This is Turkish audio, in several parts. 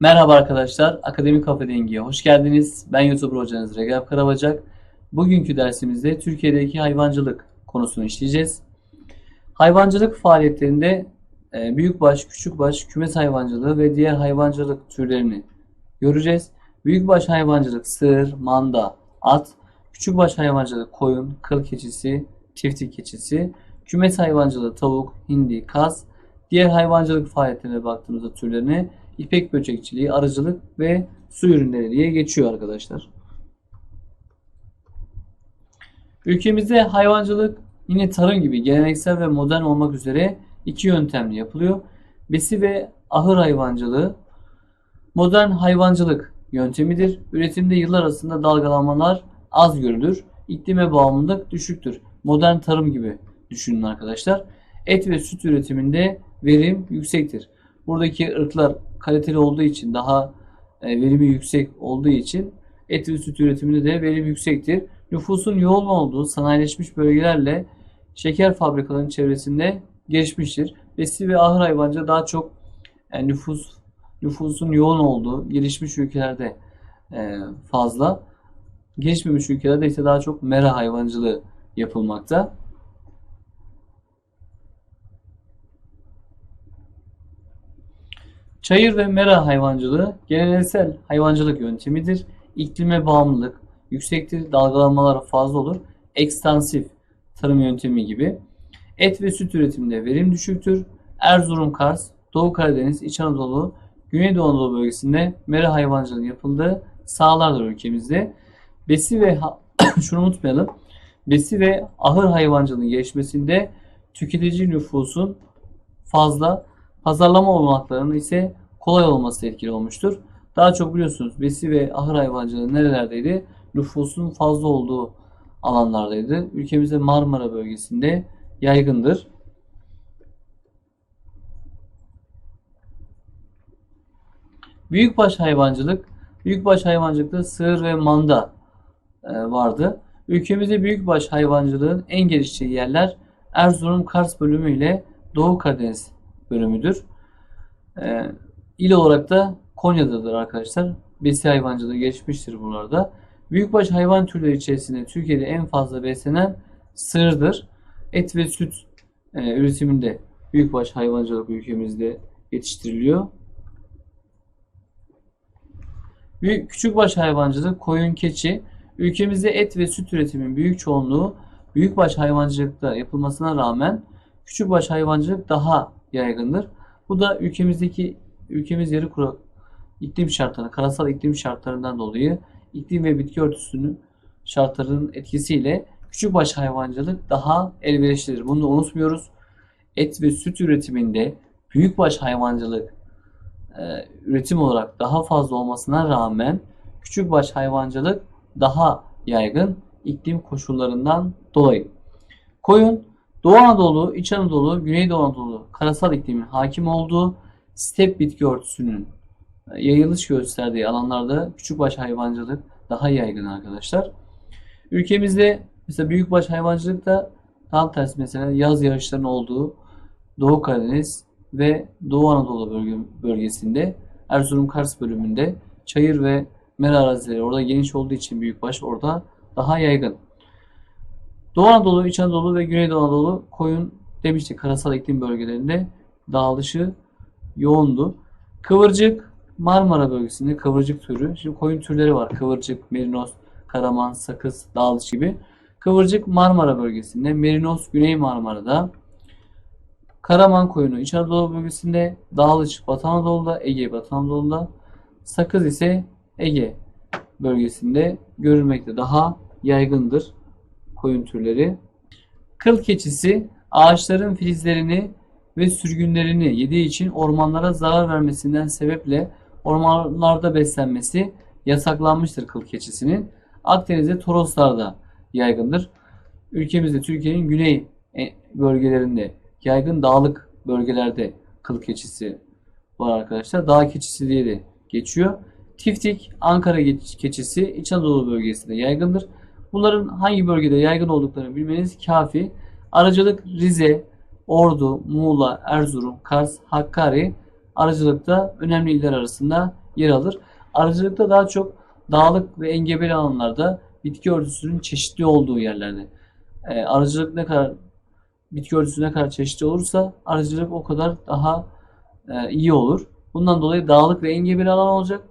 Merhaba arkadaşlar, Akademik Kafe Dengi'ye hoş geldiniz. Ben YouTuber hocanız Recep Karabacak. Bugünkü dersimizde Türkiye'deki hayvancılık konusunu işleyeceğiz. Hayvancılık faaliyetlerinde e, büyükbaş, küçükbaş, kümes hayvancılığı ve diğer hayvancılık türlerini göreceğiz. Büyükbaş hayvancılık sığır, manda, at, küçükbaş hayvancılık koyun, kıl keçisi, tiftik keçisi, kümes hayvancılığı tavuk, hindi, kaz, diğer hayvancılık faaliyetlerine baktığımızda türlerine ipek böcekçiliği, arıcılık ve su ürünleri diye geçiyor arkadaşlar. Ülkemizde hayvancılık yine tarım gibi geleneksel ve modern olmak üzere iki yöntemle yapılıyor. Besi ve ahır hayvancılığı modern hayvancılık yöntemidir. Üretimde yıllar arasında dalgalanmalar az görülür. İklime bağımlılık düşüktür. Modern tarım gibi düşünün arkadaşlar. Et ve süt üretiminde verim yüksektir. Buradaki ırklar kaliteli olduğu için daha e, verimi yüksek olduğu için et ve süt üretiminde de verim yüksektir. Nüfusun yoğun olduğu sanayileşmiş bölgelerle şeker fabrikalarının çevresinde gelişmiştir. Besi ve ahır hayvancılığı daha çok yani nüfus nüfusun yoğun olduğu gelişmiş ülkelerde e, fazla. Gelişmemiş ülkelerde ise daha çok mera hayvancılığı yapılmakta. Çayır ve mera hayvancılığı geleneksel hayvancılık yöntemidir. İklime bağımlılık yüksektir, dalgalanmalar fazla olur. Ekstansif tarım yöntemi gibi. Et ve süt üretiminde verim düşüktür. Erzurum, Kars, Doğu Karadeniz, İç Anadolu, Güneydoğu Anadolu bölgesinde mera hayvancılığının yapıldığı sahalardır ülkemizde. Besi ve şunu unutmayalım. Besi ve ahır hayvancılığının gelişmesinde tüketici nüfusun fazla Pazarlama olanaklarının ise kolay olması etkili olmuştur. Daha çok biliyorsunuz besi ve ahır hayvancılığı nerelerdeydi? Nüfusun fazla olduğu alanlardaydı. Ülkemizde Marmara bölgesinde yaygındır. Büyükbaş hayvancılık, büyükbaş hayvancılıkta sığır ve manda e, vardı. Ülkemizde büyükbaş hayvancılığın en geliştiği yerler Erzurum Kars bölümü ile Doğu Karadeniz bölümüdür. E, il olarak da Konya'dadır arkadaşlar. Besi hayvancılığı geçmiştir buralarda. Büyükbaş hayvan türleri içerisinde Türkiye'de en fazla beslenen sığırdır. Et ve süt e, üretiminde büyükbaş hayvancılık ülkemizde yetiştiriliyor. Büyük, küçükbaş hayvancılık, koyun, keçi. Ülkemizde et ve süt üretimin büyük çoğunluğu büyükbaş hayvancılıkta yapılmasına rağmen küçükbaş hayvancılık daha yaygındır. Bu da ülkemizdeki ülkemiz yarı kurak iklim şartları, karasal iklim şartlarından dolayı iklim ve bitki örtüsünün şartlarının etkisiyle küçükbaş hayvancılık daha elverişlidir. Bunu da unutmuyoruz. Et ve süt üretiminde büyükbaş hayvancılık e, üretim olarak daha fazla olmasına rağmen küçükbaş hayvancılık daha yaygın iklim koşullarından dolayı. Koyun Doğu Anadolu, İç Anadolu, Güneydoğu Anadolu karasal iklimin hakim olduğu step bitki örtüsünün e, yayılış gösterdiği alanlarda küçükbaş hayvancılık daha yaygın arkadaşlar. Ülkemizde mesela büyükbaş hayvancılık da tam tersi mesela yaz yağışlarının olduğu Doğu Karadeniz ve Doğu Anadolu bölge, bölgesinde Erzurum Kars bölümünde çayır ve mera arazileri orada geniş olduğu için büyükbaş orada daha yaygın. Doğu Anadolu, İç Anadolu ve Güneydoğu Anadolu koyun demiştik karasal iklim bölgelerinde dağılışı yoğundu. Kıvırcık Marmara bölgesinde kıvırcık türü. Şimdi koyun türleri var. Kıvırcık, merinos, karaman, sakız, dağılış gibi. Kıvırcık Marmara bölgesinde, merinos Güney Marmara'da, Karaman koyunu İç Anadolu bölgesinde, Dağlıç Batı Anadolu'da, Ege Batı Anadolu'da, Sakız ise Ege bölgesinde görülmekte daha yaygındır koyun türleri. Kıl keçisi ağaçların filizlerini ve sürgünlerini yediği için ormanlara zarar vermesinden sebeple ormanlarda beslenmesi yasaklanmıştır kıl keçisinin. Akdeniz'de Toroslar'da yaygındır. Ülkemizde Türkiye'nin güney e, bölgelerinde yaygın dağlık bölgelerde kıl keçisi var arkadaşlar. Dağ keçisi diye de geçiyor. Tiftik Ankara keçisi İç Anadolu bölgesinde yaygındır. Bunların hangi bölgede yaygın olduklarını bilmeniz kafi. Aracılık Rize, Ordu, Muğla, Erzurum, Kars, Hakkari aracılıkta önemli iller arasında yer alır. Arıcılıkta daha çok dağlık ve engebeli alanlarda bitki örtüsünün çeşitli olduğu yerlerde. E, arıcılık ne kadar bitki örtüsü ne kadar çeşitli olursa arıcılık o kadar daha e, iyi olur. Bundan dolayı dağlık ve engebeli alan olacak.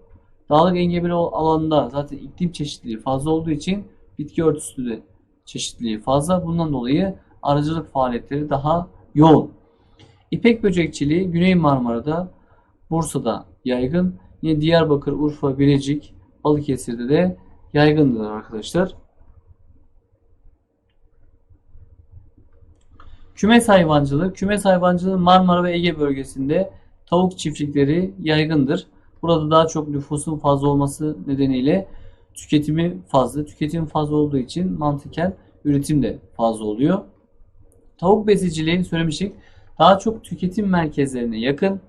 Dağlık engebeli alanda zaten iklim çeşitliliği fazla olduğu için bitki örtüsü de çeşitliliği fazla. Bundan dolayı arıcılık faaliyetleri daha yoğun. İpek böcekçiliği Güney Marmara'da, Bursa'da yaygın. Yine Diyarbakır, Urfa, Bilecik, Balıkesir'de de yaygındır arkadaşlar. Kümes hayvancılığı. Kümes hayvancılığı Marmara ve Ege bölgesinde tavuk çiftlikleri yaygındır. Burada daha çok nüfusun fazla olması nedeniyle tüketimi fazla. Tüketim fazla olduğu için mantıken üretim de fazla oluyor. Tavuk besiciliği söylemiştik. Daha çok tüketim merkezlerine yakın,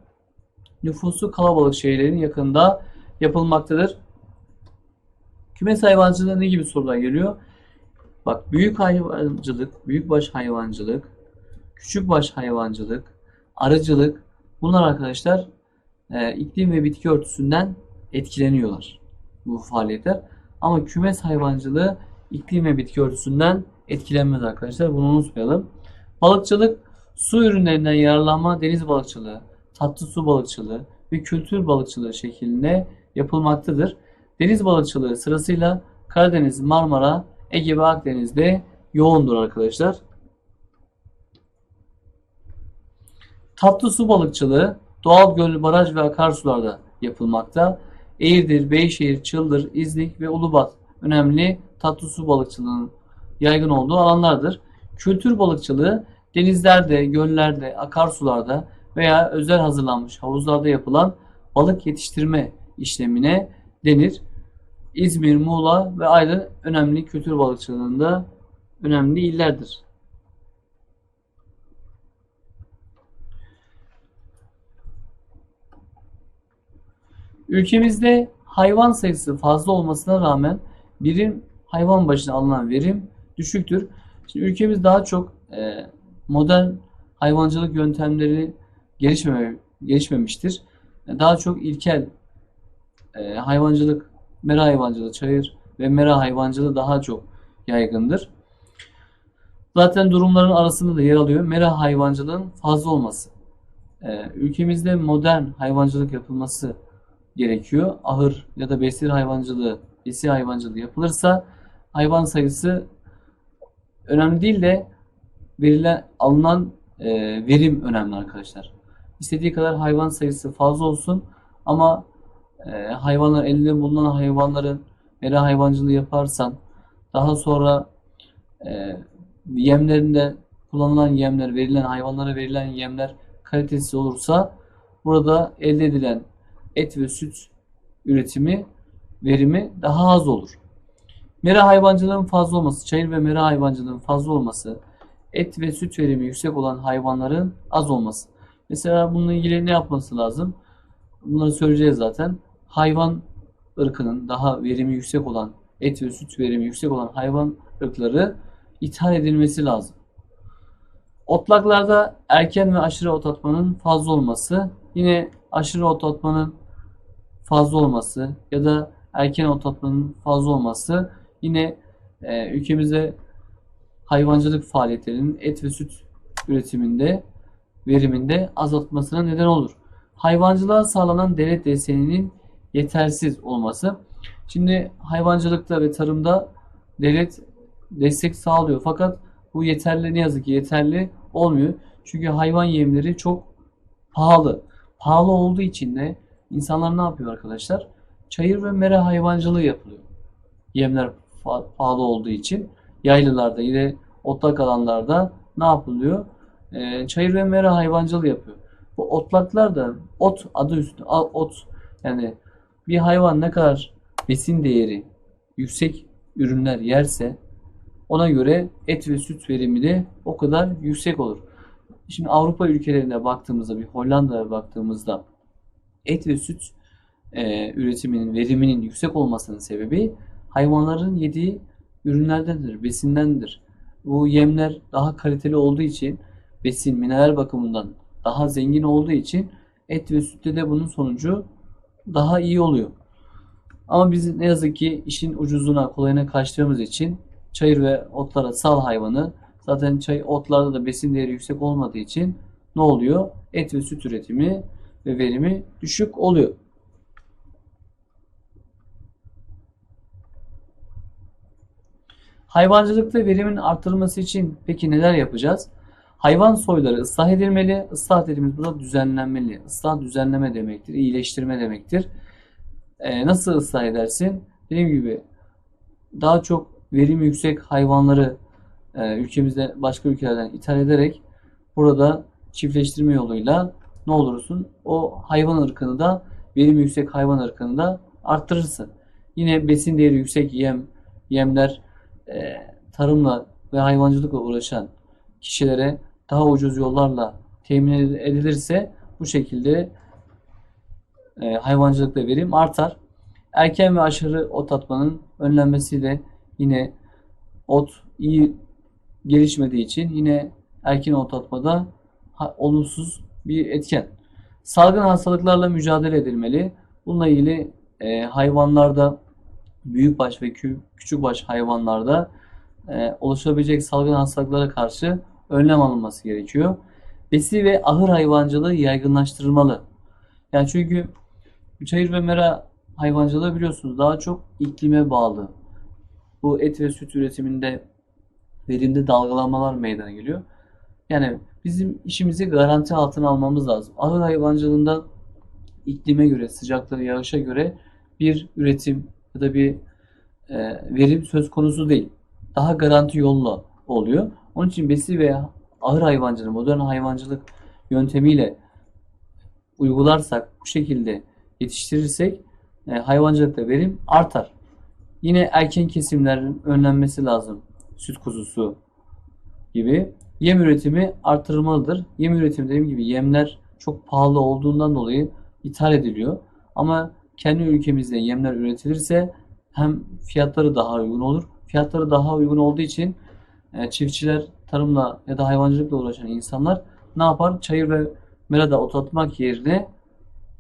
nüfusu kalabalık şehirlerin yakında yapılmaktadır. Kümes hayvancılığı ne gibi sorular geliyor? Bak büyük hayvancılık, büyükbaş hayvancılık, küçükbaş hayvancılık, arıcılık bunlar arkadaşlar e, iklim ve bitki örtüsünden etkileniyorlar bu faaliyetler. Ama kümes hayvancılığı iklim ve bitki örtüsünden etkilenmez arkadaşlar. Bunu unutmayalım. Balıkçılık su ürünlerinden yararlanma deniz balıkçılığı, tatlı su balıkçılığı ve kültür balıkçılığı şeklinde yapılmaktadır. Deniz balıkçılığı sırasıyla Karadeniz, Marmara, Ege ve Akdeniz'de yoğundur arkadaşlar. Tatlı su balıkçılığı doğal göl, baraj ve akarsularda yapılmakta. Eğirdir, Beyşehir, Çıldır, İznik ve Ulubat önemli tatlı su balıkçılığının yaygın olduğu alanlardır. Kültür balıkçılığı denizlerde, göllerde, akarsularda veya özel hazırlanmış havuzlarda yapılan balık yetiştirme işlemine denir. İzmir, Muğla ve Aydın önemli kültür balıkçılığında önemli illerdir. Ülkemizde hayvan sayısı fazla olmasına rağmen birim hayvan başına alınan verim düşüktür. Şimdi ülkemiz daha çok e, modern hayvancılık yöntemleri gelişmeme, gelişmemiştir. Daha çok ilkel e, hayvancılık, mera hayvancılığı, çayır ve mera hayvancılığı daha çok yaygındır. Zaten durumların arasında da yer alıyor. Mera hayvancılığın fazla olması. E, ülkemizde modern hayvancılık yapılması gerekiyor. Ahır ya da besir hayvancılığı, besi hayvancılığı yapılırsa hayvan sayısı önemli değil de verilen alınan e, verim önemli arkadaşlar. İstediği kadar hayvan sayısı fazla olsun ama e, hayvanlar elinde bulunan hayvanların mera hayvancılığı yaparsan daha sonra e, yemlerinde kullanılan yemler, verilen hayvanlara verilen yemler kalitesiz olursa burada elde edilen et ve süt üretimi, verimi daha az olur. Mera hayvancılığın fazla olması, çayır ve mera hayvancılığın fazla olması, et ve süt verimi yüksek olan hayvanların az olması. Mesela bununla ilgili ne yapması lazım? Bunları söyleyeceğiz zaten. Hayvan ırkının daha verimi yüksek olan, et ve süt verimi yüksek olan hayvan ırkları ithal edilmesi lazım. Otlaklarda erken ve aşırı otlatmanın fazla olması, yine aşırı otlatmanın fazla olması ya da erken otlatmanın fazla olması yine e, ülkemizde hayvancılık faaliyetlerinin et ve süt üretiminde veriminde azaltmasına neden olur. Hayvancılığa sağlanan devlet desteğinin yetersiz olması. Şimdi hayvancılıkta ve tarımda devlet destek sağlıyor fakat bu yeterli ne yazık ki yeterli olmuyor. Çünkü hayvan yemleri çok pahalı. Pahalı olduğu için de insanlar ne yapıyor arkadaşlar? Çayır ve mera hayvancılığı yapılıyor. Yemler pahalı olduğu için yaylılarda yine otlak alanlarda ne yapılıyor? E, çayır ve mera hayvancılığı yapıyor. Bu otlaklar da ot adı üstünde ot yani bir hayvan ne kadar besin değeri yüksek ürünler yerse ona göre et ve süt verimi de o kadar yüksek olur. Şimdi Avrupa ülkelerine baktığımızda bir Hollanda'ya baktığımızda et ve süt e, üretiminin, veriminin yüksek olmasının sebebi hayvanların yediği ürünlerdendir, besindendir. Bu yemler daha kaliteli olduğu için besin, mineral bakımından daha zengin olduğu için et ve sütte de bunun sonucu daha iyi oluyor. Ama biz ne yazık ki işin ucuzluğuna, kolayına kaçtığımız için çayır ve otlara sal hayvanı zaten çay otlarda da besin değeri yüksek olmadığı için ne oluyor? Et ve süt üretimi ve verimi düşük oluyor. Hayvancılıkta verimin artırılması için peki neler yapacağız? Hayvan soyları ıslah edilmeli. Islah dediğimiz burada düzenlenmeli. Islah düzenleme demektir, iyileştirme demektir. Ee, nasıl ıslah edersin? Dediğim gibi daha çok verim yüksek hayvanları e, ülkemizde başka ülkelerden ithal ederek burada çiftleştirme yoluyla ne olursun? O hayvan ırkını da verim yüksek hayvan ırkını da arttırırsın. Yine besin değeri yüksek yem, yemler e, tarımla ve hayvancılıkla uğraşan kişilere daha ucuz yollarla temin edilirse bu şekilde e, hayvancılıkta verim artar. Erken ve aşırı ot atmanın önlenmesiyle yine ot iyi gelişmediği için yine erken ot atmada olumsuz bir etken. Salgın hastalıklarla mücadele edilmeli. Bununla ilgili e, hayvanlarda büyükbaş ve kü- küçükbaş hayvanlarda e, oluşabilecek salgın hastalıklara karşı önlem alınması gerekiyor. Besi ve ahır hayvancılığı yaygınlaştırılmalı. Yani çünkü çayır ve mera hayvancılığı biliyorsunuz daha çok iklime bağlı. Bu et ve süt üretiminde verimde dalgalanmalar meydana geliyor. Yani bizim işimizi garanti altına almamız lazım. Ahır hayvancılığında iklime göre, sıcaklığa, yağışa göre bir üretim ya da bir e, verim söz konusu değil. Daha garanti yolla oluyor. Onun için besi veya ahır hayvancılığı, modern hayvancılık yöntemiyle uygularsak, bu şekilde yetiştirirsek e, hayvancılıkta verim artar. Yine erken kesimlerin önlenmesi lazım. Süt kuzusu gibi. Yem üretimi artırılmalıdır. Yem üretimi dediğim gibi yemler çok pahalı olduğundan dolayı ithal ediliyor. Ama kendi ülkemizde yemler üretilirse hem fiyatları daha uygun olur. Fiyatları daha uygun olduğu için e, çiftçiler tarımla ya da hayvancılıkla uğraşan insanlar ne yapar? Çayır ve merada otlatmak yerine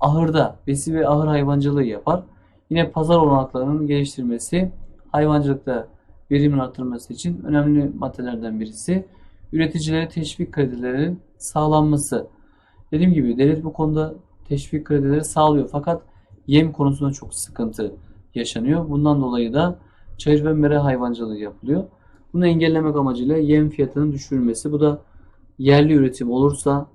ahırda besi ve ahır hayvancılığı yapar. Yine pazar olanaklarının geliştirilmesi hayvancılıkta verimin artırılması için önemli maddelerden birisi. Üreticilere teşvik kredilerinin sağlanması. Dediğim gibi devlet bu konuda teşvik kredileri sağlıyor fakat yem konusunda çok sıkıntı yaşanıyor. Bundan dolayı da çayır ve mera hayvancılığı yapılıyor. Bunu engellemek amacıyla yem fiyatının düşürülmesi. Bu da yerli üretim olursa,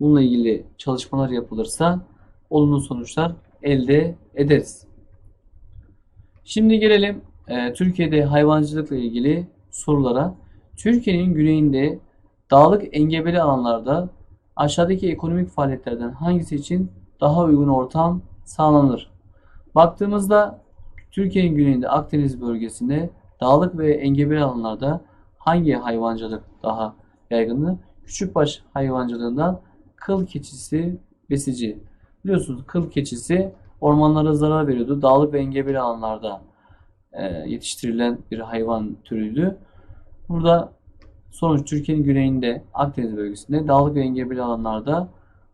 bununla ilgili çalışmalar yapılırsa olumlu sonuçlar elde ederiz. Şimdi gelelim e, Türkiye'de hayvancılıkla ilgili sorulara. Türkiye'nin güneyinde dağlık engebeli alanlarda aşağıdaki ekonomik faaliyetlerden hangisi için daha uygun ortam sağlanır? Baktığımızda Türkiye'nin güneyinde Akdeniz bölgesinde dağlık ve engebeli alanlarda hangi hayvancılık daha yaygındır? Küçükbaş hayvancılığından kıl keçisi besici. Biliyorsunuz kıl keçisi ormanlara zarar veriyordu. Dağlık ve engebeli alanlarda e, yetiştirilen bir hayvan türüydü. Burada sonuç Türkiye'nin güneyinde Akdeniz bölgesinde dağlık ve engebeli alanlarda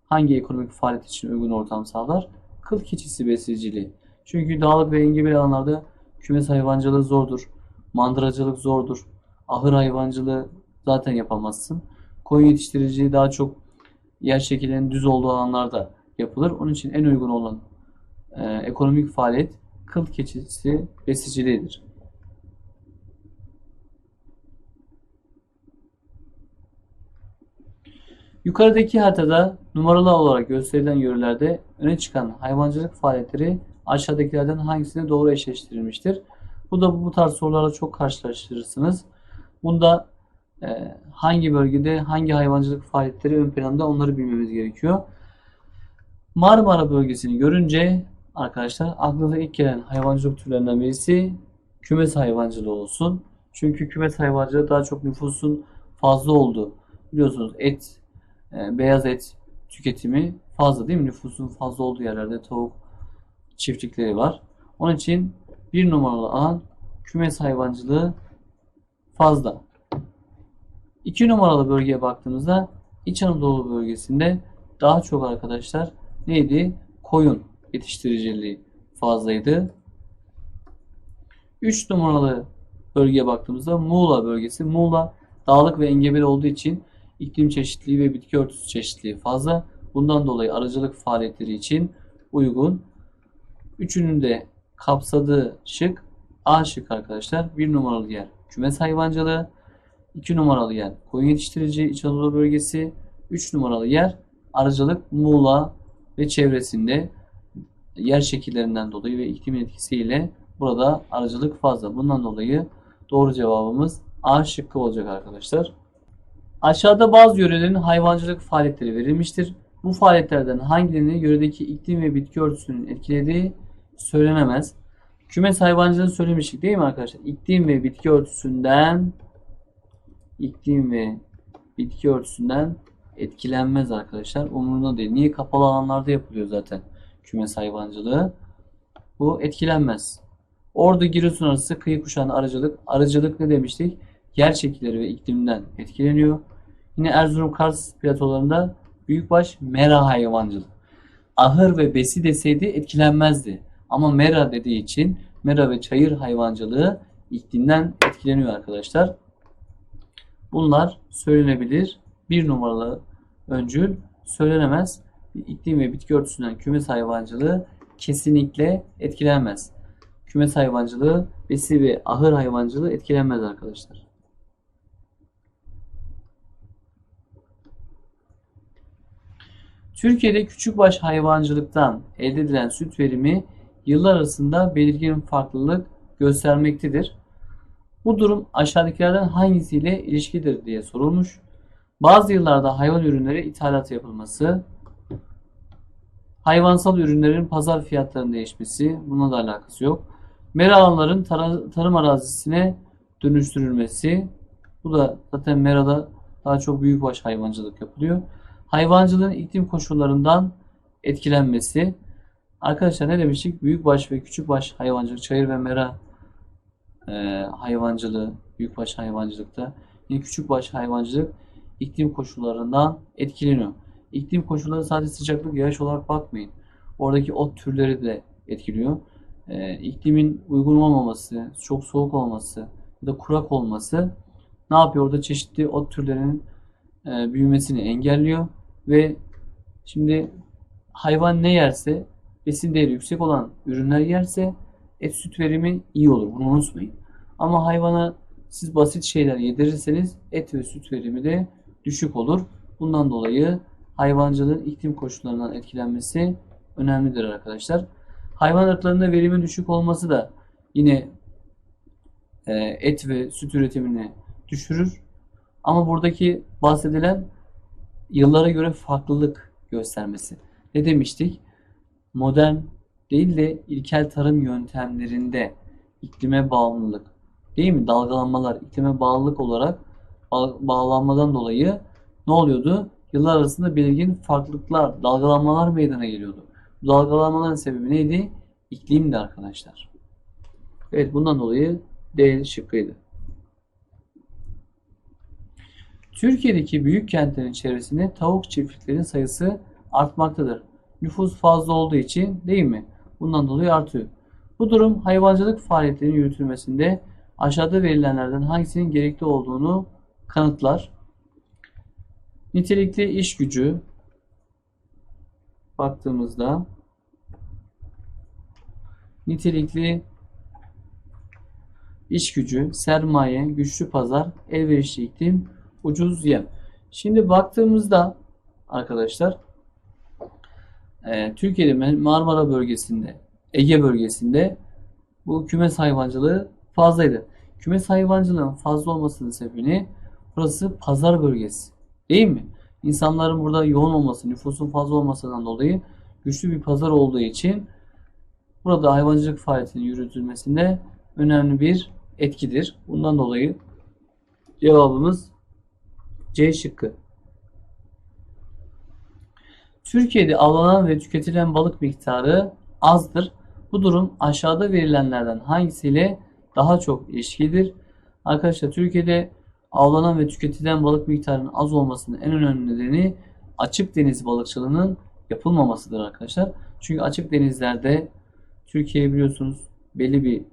hangi ekonomik faaliyet için uygun ortam sağlar? Kıl keçisi besiciliği. Çünkü dağlık ve engebeli alanlarda kümes hayvancılığı zordur. Mandıracılık zordur. Ahır hayvancılığı zaten yapamazsın. Koyun yetiştiriciliği daha çok yer şekillerinin düz olduğu alanlarda yapılır. Onun için en uygun olan e, ekonomik faaliyet kıl keçisi besiciliğidir. Yukarıdaki haritada numaralı olarak gösterilen yörelerde öne çıkan hayvancılık faaliyetleri aşağıdakilerden hangisine doğru eşleştirilmiştir? Bu da bu tarz sorularla çok karşılaştırırsınız. Bunda e, hangi bölgede hangi hayvancılık faaliyetleri ön planda onları bilmemiz gerekiyor. Marmara bölgesini görünce arkadaşlar aklınıza ilk gelen hayvancılık türlerinden birisi kümes hayvancılığı olsun. Çünkü kümes hayvancılığı daha çok nüfusun fazla olduğu. Biliyorsunuz et, e, beyaz et tüketimi fazla değil mi? Nüfusun fazla olduğu yerlerde tavuk çiftlikleri var. Onun için bir numaralı alan kümes hayvancılığı fazla. İki numaralı bölgeye baktığımızda İç Anadolu bölgesinde daha çok arkadaşlar neydi? Koyun yetiştiriciliği fazlaydı. 3 numaralı bölgeye baktığımızda Muğla bölgesi. Muğla dağlık ve engebeli olduğu için iklim çeşitliliği ve bitki örtüsü çeşitliliği fazla. Bundan dolayı arıcılık faaliyetleri için uygun. Üçünün de kapsadığı şık A şık arkadaşlar. Bir numaralı yer kümes hayvancılığı. 2 numaralı yer koyun yetiştirici İç Anadolu bölgesi. 3 numaralı yer arıcılık Muğla ve çevresinde yer şekillerinden dolayı ve iklimin etkisiyle burada arıcılık fazla. Bundan dolayı doğru cevabımız A şıkkı olacak arkadaşlar. Aşağıda bazı yörelerin hayvancılık faaliyetleri verilmiştir. Bu faaliyetlerden hangilerini yöredeki iklim ve bitki örtüsünün etkilediği söylenemez. Kümes hayvancılığını söylemiştik değil mi arkadaşlar? İklim ve bitki örtüsünden iklim ve bitki örtüsünden etkilenmez arkadaşlar. Umurunda değil. Niye? Kapalı alanlarda yapılıyor zaten kümes hayvancılığı. Bu etkilenmez. Ordu Giresun arası kıyı kuşağının arıcılık. Arıcılık ne demiştik? Yer şekilleri ve iklimden etkileniyor. Yine Erzurum Kars platolarında büyükbaş mera hayvancılık. Ahır ve besi deseydi etkilenmezdi. Ama mera dediği için mera ve çayır hayvancılığı iklimden etkileniyor arkadaşlar. Bunlar söylenebilir. Bir numaralı öncül söylenemez. İklim ve bitki örtüsünden kümes hayvancılığı kesinlikle etkilenmez. Kümes hayvancılığı, besi ve ahır hayvancılığı etkilenmez arkadaşlar. Türkiye'de küçükbaş hayvancılıktan elde edilen süt verimi yıllar arasında belirgin farklılık göstermektedir. Bu durum aşağıdakilerden hangisiyle ilişkidir diye sorulmuş. Bazı yıllarda hayvan ürünleri ithalat yapılması, hayvansal ürünlerin pazar fiyatlarının değişmesi, buna da alakası yok. Mera tara- tarım arazisine dönüştürülmesi, bu da zaten merada daha çok büyükbaş hayvancılık yapılıyor. Hayvancılığın iklim koşullarından etkilenmesi. Arkadaşlar ne demiştik? Büyükbaş ve küçükbaş hayvancılık, çayır ve mera e, hayvancılığı, büyükbaş hayvancılıkta. Yine küçükbaş hayvancılık iklim koşullarından etkileniyor. İklim koşulları sadece sıcaklık, yağış olarak bakmayın. Oradaki ot türleri de etkiliyor. E, iklimin uygun olmaması, çok soğuk olması ya da kurak olması ne yapıyor? Orada çeşitli ot türlerinin e, büyümesini engelliyor ve şimdi hayvan ne yerse besin değeri yüksek olan ürünler yerse et süt verimi iyi olur. Bunu unutmayın. Ama hayvana siz basit şeyler yedirirseniz et ve süt verimi de düşük olur. Bundan dolayı hayvancılığın iklim koşullarından etkilenmesi önemlidir arkadaşlar. Hayvan ırklarında verimin düşük olması da yine e, et ve süt üretimini düşürür. Ama buradaki bahsedilen yıllara göre farklılık göstermesi. Ne demiştik? Modern değil de ilkel tarım yöntemlerinde iklime bağımlılık değil mi? Dalgalanmalar iklime bağlılık olarak bağ- bağlanmadan dolayı ne oluyordu? Yıllar arasında belirgin farklılıklar, dalgalanmalar meydana geliyordu. Bu dalgalanmaların sebebi neydi? İklimdi arkadaşlar. Evet bundan dolayı D şıkkıydı. Türkiye'deki büyük kentlerin çevresinde tavuk çiftliklerinin sayısı artmaktadır. Nüfus fazla olduğu için değil mi? Bundan dolayı artıyor. Bu durum hayvancılık faaliyetlerinin yürütülmesinde aşağıda verilenlerden hangisinin gerekli olduğunu kanıtlar. Nitelikli iş gücü baktığımızda nitelikli iş gücü, sermaye, güçlü pazar, elverişli iklim, ucuz yem. Şimdi baktığımızda arkadaşlar e, Türkiye'de Marmara bölgesinde, Ege bölgesinde bu kümes hayvancılığı fazlaydı. Kümes hayvancılığın fazla olmasının sebebini burası pazar bölgesi. Değil mi? İnsanların burada yoğun olması, nüfusun fazla olmasından dolayı güçlü bir pazar olduğu için burada hayvancılık faaliyetinin yürütülmesinde önemli bir etkidir. Bundan dolayı cevabımız C şıkkı. Türkiye'de avlanan ve tüketilen balık miktarı azdır. Bu durum aşağıda verilenlerden hangisiyle daha çok ilişkilidir? Arkadaşlar Türkiye'de avlanan ve tüketilen balık miktarının az olmasının en önemli nedeni açık deniz balıkçılığının yapılmamasıdır arkadaşlar. Çünkü açık denizlerde Türkiye biliyorsunuz belli bir e,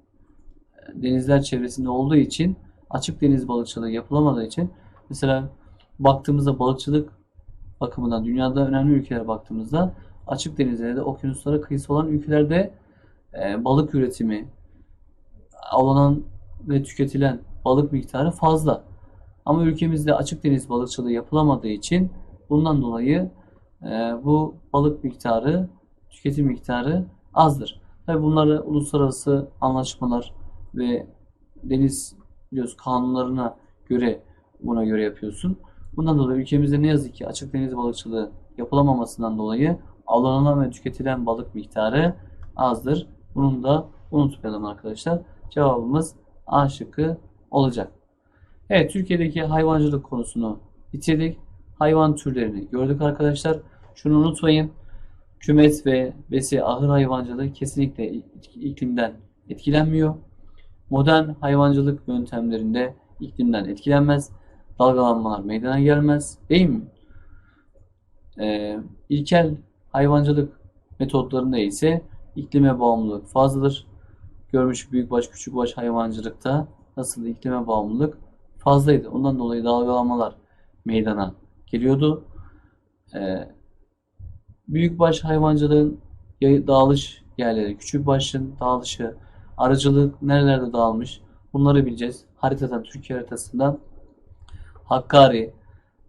denizler çevresinde olduğu için açık deniz balıkçılığı yapılamadığı için mesela baktığımızda balıkçılık bakımından dünyada önemli ülkelere baktığımızda açık denizlerde, okyanuslara kıyısı olan ülkelerde e, balık üretimi, avlanan ve tüketilen balık miktarı fazla. Ama ülkemizde açık deniz balıkçılığı yapılamadığı için bundan dolayı e, bu balık miktarı, tüketim miktarı azdır. Tabii bunları uluslararası anlaşmalar ve deniz biliyoruz kanunlarına göre buna göre yapıyorsun. Bundan dolayı ülkemizde ne yazık ki açık deniz balıkçılığı yapılamamasından dolayı avlanan ve tüketilen balık miktarı azdır. Bunu da unutmayalım arkadaşlar. Cevabımız A şıkkı olacak. Evet Türkiye'deki hayvancılık konusunu bitirdik. Hayvan türlerini gördük arkadaşlar. Şunu unutmayın. Kümes ve besi ahır hayvancılığı kesinlikle iklimden etkilenmiyor. Modern hayvancılık yöntemlerinde iklimden etkilenmez. Dalgalanmalar meydana gelmez. Değil mi? Ee, ilkel hayvancılık metotlarında ise iklime bağımlılık fazladır. Görmüş büyükbaş küçükbaş hayvancılıkta nasıl iklime bağımlılık fazlaydı. Ondan dolayı dalgalanmalar meydana geliyordu. Ee, büyükbaş hayvancılığın dağılış yerleri, küçükbaşın dağılışı, arıcılık nerelerde dağılmış bunları bileceğiz. Haritadan, Türkiye haritasından Hakkari,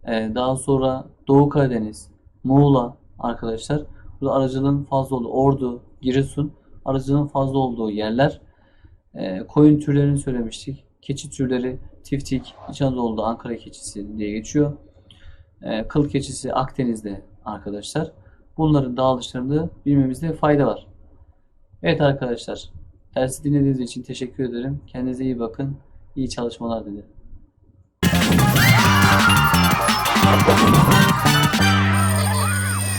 e, daha sonra Doğu Karadeniz, Muğla arkadaşlar. Burada arıcılığın fazla olduğu Ordu, Giresun arıcılığın fazla olduğu yerler. E, koyun türlerini söylemiştik. Keçi türleri tiftik, İç Anadolu'da Ankara keçisi diye geçiyor. E, kıl keçisi Akdeniz'de arkadaşlar. Bunların dağılışlarını bilmemizde fayda var. Evet arkadaşlar. Dersi dinlediğiniz için teşekkür ederim. Kendinize iyi bakın. İyi çalışmalar dilerim. なるほど。